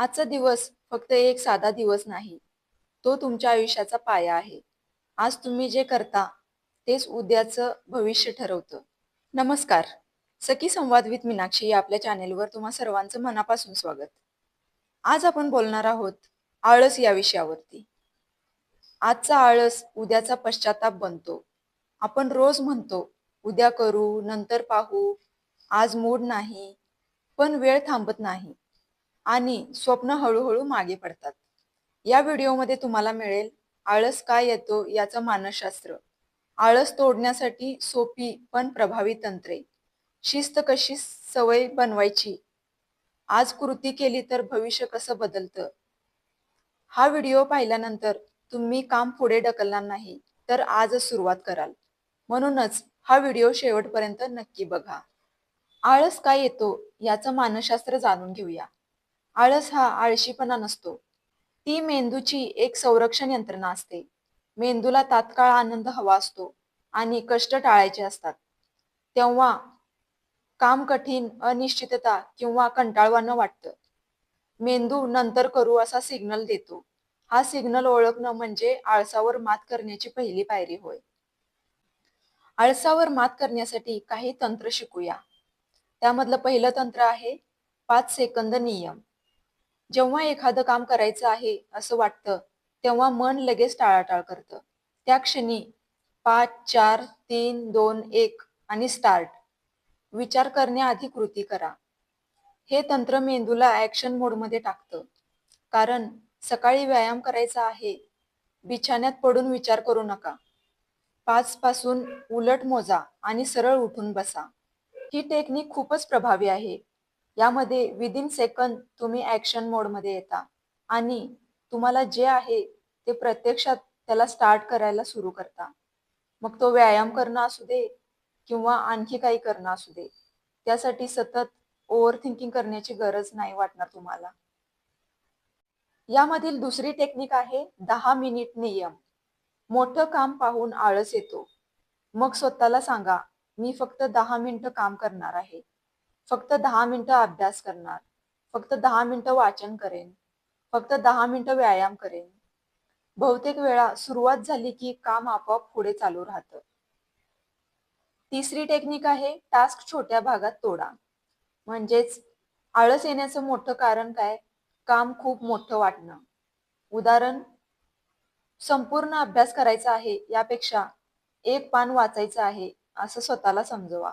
आजचा दिवस फक्त एक साधा दिवस नाही तो तुमच्या आयुष्याचा पाया आहे. आज तुम्ही जे करता तेच उद्याचं भविष्य ठरवतं. नमस्कार. सखी संवाद विथ मीनाक्षी या आपल्या चॅनेलवर तुम्हा सर्वांचं मनापासून स्वागत. आज आपण बोलणार आहोत आळस या विषयावरती. आजचा आळस उद्याचा पश्चाताप बनतो. आपण रोज म्हणतो उद्या करू नंतर पाहू आज मूड नाही पण वेळ थांबत नाही. आणि स्वप्न हळूहळू मागे पडतात. या व्हिडिओमध्ये तुम्हाला मिळेल आळस काय येतो याचं मानसशास्त्र. आळस तोडण्यासाठी सोपी पण प्रभावी तंत्रे. शिस्त कशी सवय बनवायची? आज कृती केली तर भविष्य कसं बदलतं? हा व्हिडिओ पाहिल्यानंतर तुम्ही काम पुढे ढकलणार नाही तर आजच सुरुवात कराल. म्हणूनच हा व्हिडिओ शेवटपर्यंत नक्की बघा. आळस काय येतो याचं मानसशास्त्र जाणून घेऊया. आळस हा आळशीपणा नसतो. ती मेंदूची एक संरक्षण यंत्रणा असते. मेंदूला तात्काळ आनंद हवा असतो आणि कष्ट टाळायचे असतात. तेव्हा काम कठीण अनिश्चितता किंवा कंटाळवाणं वाटतं. मेंदू नंतर करू असा सिग्नल देतो. हा सिग्नल ओळखणं म्हणजे आळसावर मात करण्याची पहिली पायरी होय. आळसावर मात करण्यासाठी काही तंत्र शिकूया. त्यामधलं पहिलं तंत्र आहे पाच सेकंद नियम. जेव्हा एखादं काम करायचं आहे असं वाटतं तेव्हा मन लगेच टाळाटाळ करतं. त्या क्षणी पाच चार तीन दोन एक आणि स्टार्ट विचार करण्याआधी कृती करा. हे तंत्र मेंदूला ऍक्शन मोडमध्ये टाकतं. कारण सकाळी व्यायाम करायचा आहे बिछाण्यात पडून विचार करू नका. पाच पासून उलट मोजा आणि सरळ उठून बसा. ही टेक्निक खूपच प्रभावी आहे. यामध्ये विदिन सेकंद तुम्ही ऍक्शन मोडमध्ये येता. आणि तुम्हाला जे आहे ते प्रत्यक्षात त्याला स्टार्ट करायला सुरू करता. मग तो व्यायाम करणं असू दे किंवा आणखी काही करणं असू दे त्यासाठी सतत ओव्हर थिंकिंग करण्याची गरज नाही वाटणार तुम्हाला. यामधील दुसरी टेक्निक आहे दहा मिनिट नियम. मोठं काम पाहून आळस येतो. मग स्वतःला सांगा मी फक्त दहा मिनिटं काम करणार आहे. फक्त दहा मिनिटं अभ्यास करणार. फक्त दहा मिनिटं वाचन करेन. फक्त दहा मिनिटं व्यायाम करेन. बहुतेक वेळा सुरुवात झाली की काम आपोआप पुढे चालू राहतं. तिसरी टेक्निक आहे टास्क छोट्या भागात तोडा. म्हणजेच आळस येण्याचं मोठं कारण काय? काम खूप मोठं वाटणं. उदाहरण संपूर्ण अभ्यास करायचा आहे यापेक्षा एक पान वाचायचं आहे असं स्वतःला समजवा.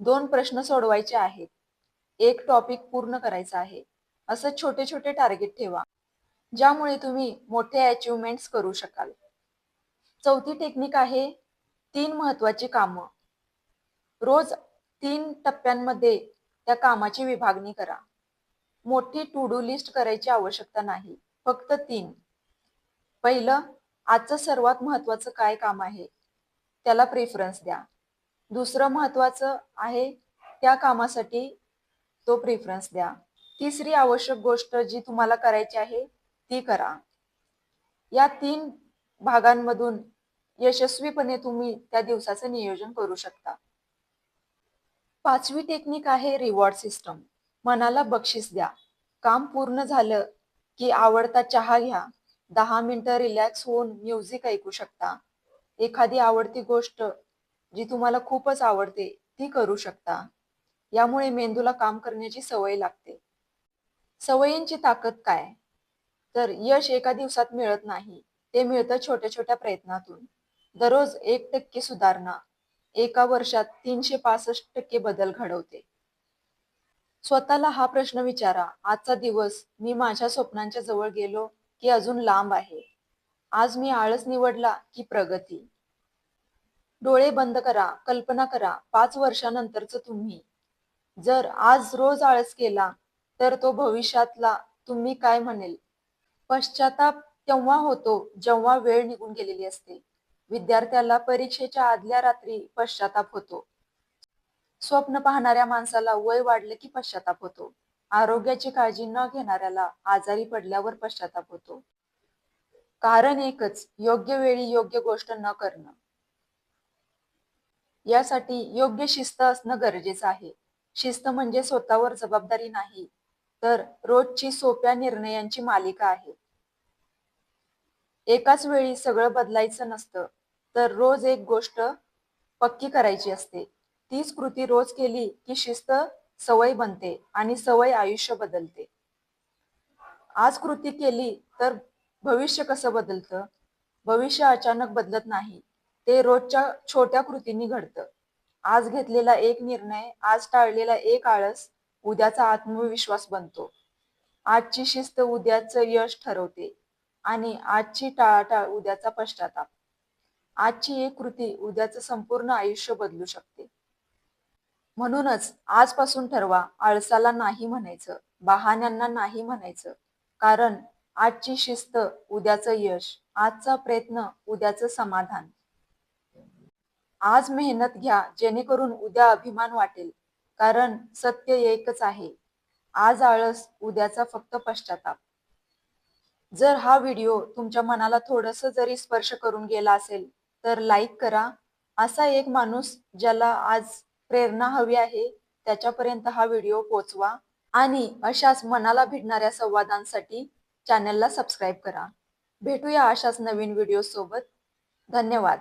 दोन प्रश्न सोडवायचे आहेत. एक टॉपिक पूर्ण करायचा आहे. असं छोटे छोटे टार्गेट ठेवा ज्यामुळे तुम्ही मोठे अचिव्हमेंट्स करू शकाल. चौथी टेक्निक आहे तीन महत्वाची कामं. रोज तीन टप्प्यांमध्ये त्या कामाची विभागणी करा. मोठी टू डू लिस्ट करायची आवश्यकता नाही फक्त तीन. पहिलं आजचं सर्वात महत्वाचं काय काम आहे? त्याला प्रेफरन्स द्या. दुसरं महत्वाचं आहे त्या कामासाठी तो प्रेफरन्स द्या. तिसरी आवश्यक गोष्ट जी तुम्हाला करायची आहे ती करा. या तीन भागांमधून यशस्वीपणे तुम्ही त्या दिवसाचं नियोजन करू शकता. पाचवी टेक्निक आहे रिवॉर्ड सिस्टम मनाला बक्षीस द्या. काम पूर्ण झालं की आवडता चहा घ्या. दहा मिनिटं रिलॅक्स होऊन म्युझिक ऐकू शकता. एखादी आवडती गोष्ट जी तुम्हाला खूपच आवडते ती करू शकता. यामुळे मेंदूला काम करण्याची सवय लागते. सवयींची ताकद काय? तर यश एका दिवसात मिळत नाही ते मिळतं छोट्या छोट्या प्रयत्नातून. दररोज एक टक्के सुधारणा एका वर्षात तीनशे पासष्ट टक्के बदल घडवते. स्वतःला हा प्रश्न विचारा आजचा दिवस मी माझ्या स्वप्नांच्या जवळ गेलो की अजून लांब आहे. आज मी आळस निवडला की प्रगती. डोळे बंद करा कल्पना करा पाच वर्षानंतरच तुम्ही. जर आज रोज आळस केला तर तो भविष्यातला तुम्ही काय म्हणेल? पश्चाताप तेव्हा होतो जेव्हा वेळ निघून गेलेली असते. विद्यार्थ्याला परीक्षेच्या आदल्या रात्री पश्चाताप होतो. स्वप्न पाहणाऱ्या माणसाला वय वाढले की पश्चाताप होतो. आरोग्याची काळजी न घेणाऱ्याला आजारी पडल्यावर पश्चाताप होतो. कारण एकच योग्य वेळी योग्य गोष्ट न करणं. यासाठी योग्य शिस्त असणं गरजेचं आहे. शिस्त म्हणजे स्वतःवर जबाबदारी नाही तर रोजची सोप्या निर्णयांची मालिका आहे. एकाच वेळी सगळं बदलायचं नसतं तर रोज एक गोष्ट पक्की करायची असते. तीच कृती रोज केली की शिस्त सवय बनते आणि सवय आयुष्य बदलते. आज कृती केली तर भविष्य कसं बदलतं? भविष्य अचानक बदलत नाही ते रोजच्या छोट्या कृतींनी घडतं. आज घेतलेला एक निर्णय आज टाळलेला एक आळस उद्याचा आत्मविश्वास बनतो. आजची शिस्त उद्याचं यश ठरवते आणि आजची टाळाटाळ उद्याचा पश्चाताप. आजची एक कृती उद्याचं संपूर्ण आयुष्य बदलू शकते. म्हणूनच आजपासून ठरवा आळसाला नाही म्हणायचं बहाण्यांना नाही म्हणायचं कारण आजची शिस्त उद्याचं यश आजचा प्रयत्न उद्याचं समाधान. आज मेहनत घ्या जेणेकरून उद्या अभिमान वाटेल. कारण सत्य एकच आहे. आज आळस उद्याचा फक्त पश्चाताप. जर हा व्हिडिओ तुमच्या मनाला थोडस जरी स्पर्श करून गेला असेल तर लाईक करा. असा एक माणूस ज्याला आज प्रेरणा हवी आहे त्याच्यापर्यंत हा व्हिडिओ पोचवा आणि अशाच मनाला भिडणाऱ्या संवादांसाठी चॅनलला सबस्क्राईब करा. भेटूया अशाच नवीन व्हिडिओ सोबत धन्यवाद.